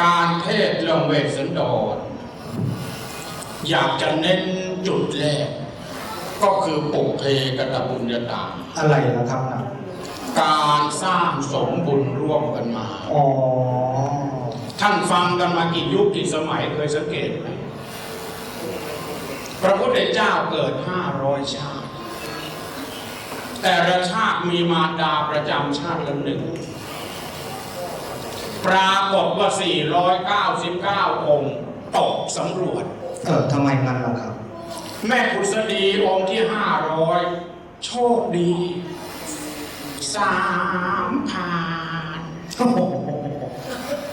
การเทศน์เรื่องเวสสันดรอยากจะเน้นจุดแรก ก็คือปุเพกตบุญญาตาอะไรล่ะครับนะการสร้างสมบุญร่วมกันมาอ๋อท่านฟังกันมากี่ยุคกี่สมัยเคยสังเกตไหมพระพุทธเจ้าเกิดห้าร้อยชาติ แต่ละชาติมีมารดาประจำชาติละหนึ่ง ปรากฏว่า 499 องค์ตกสำรวจ เออทำไมงั้นล่ะครับ แม่พุษดีองค์ที่ 500 โชคดีสามผ่านโอ้โห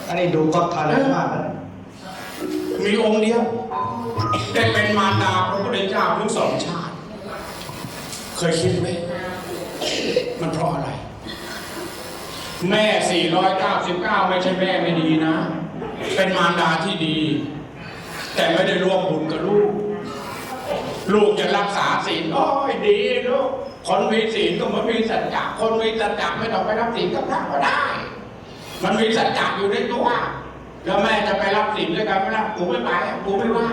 อันนี้ดูก็ทาเลนมากนะมีองค์เดียวได้เป็นมารดาพระพุทธเจ้าทั้งสองชาติ เคยคิดไหมมันเพราะอะไร แม่ 499 ไม่ใช่แม่ไม่ดีนะ เป็นมารดาที่ดี แต่ไม่ได้ร่วมบุญกับลูก ลูกจะรักษาศีลโอ้ยดีลูก คนมีศีลก็เหมามีสัจจะคนมีสัจจะไม่ต้องไปรับศีลกับพระก็ได้ มันมีสัจจะอยู่ในตัวแล้วแม่จะไปรับศีลด้วยกันไหมล่ะกูไม่ไปกูไม่ว่า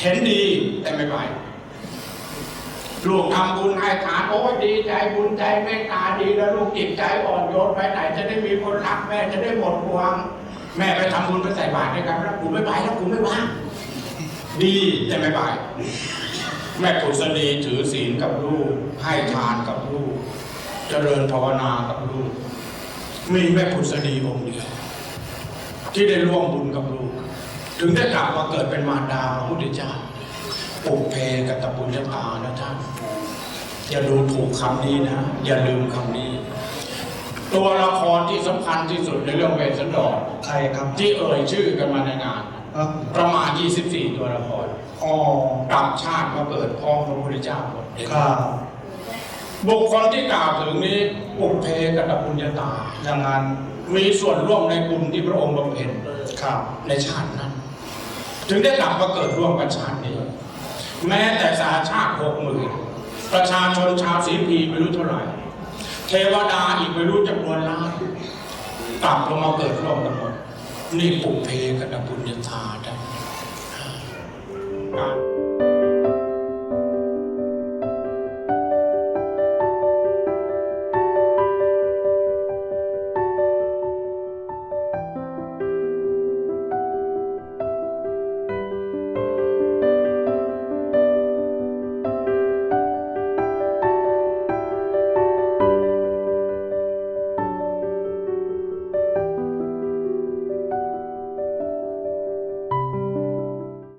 เห็นดีแต่ไม่ไป ลูกทำบุญให้ทานโอ้ยดีใจบุญใจเมตตาดีแล้วลูกจิตใจอ่อนโยนไปไหน จะได้มีคนรักแม่จะได้หมดห่วง แม่ไปทำบุญไปใส่บาตรด้วยกันแล้วกูไม่ไปแล้วกูไม่ว่างดีแต่ไม่ไปแม่ปุษณีถือศีลกับลูก ให้ทานกับลูก เจริญภาวนากับลูก มีแม่ปุษณีองค์เดียวที่ได้ร่วมบุญกับลูก ถึงได้กลับมาเกิดเป็นมารดาพระพุทธเจ้า ปุเพกับตบุญญาตานะท่านอย่าดูถูกคำนี้นะ อย่าลืมคำนี้ ตัวละครที่สำคัญที่สุดในเรื่องเวสสันดรใครครับที่เอ่ยชื่อกันมาในงานเอ้าประมาณ 24 ตัวละครอ๋อกลับชาติมาเกิดพ้องพระพุทธเจ้าหมดครับบุคคลที่กล่าวถึงนี้ปุเพกับตบุญญาตาอย่างนั้นมีส่วนร่วมในบุญที่พระองค์บำเพ็ญครับ ในชาตินั้น ถึงได้กลับมาเกิดร่วมกันชาตินี้ แม้แต่สาชาติหกหมื่นประชาชนชาวสีพีไม่รู้เท่าไหร่ เทวดาอีกไม่รู้จำนวนล้านต่ำลงมาเกิดร่วมกันหมดนี่ปุกเพกันบุญญาธาได้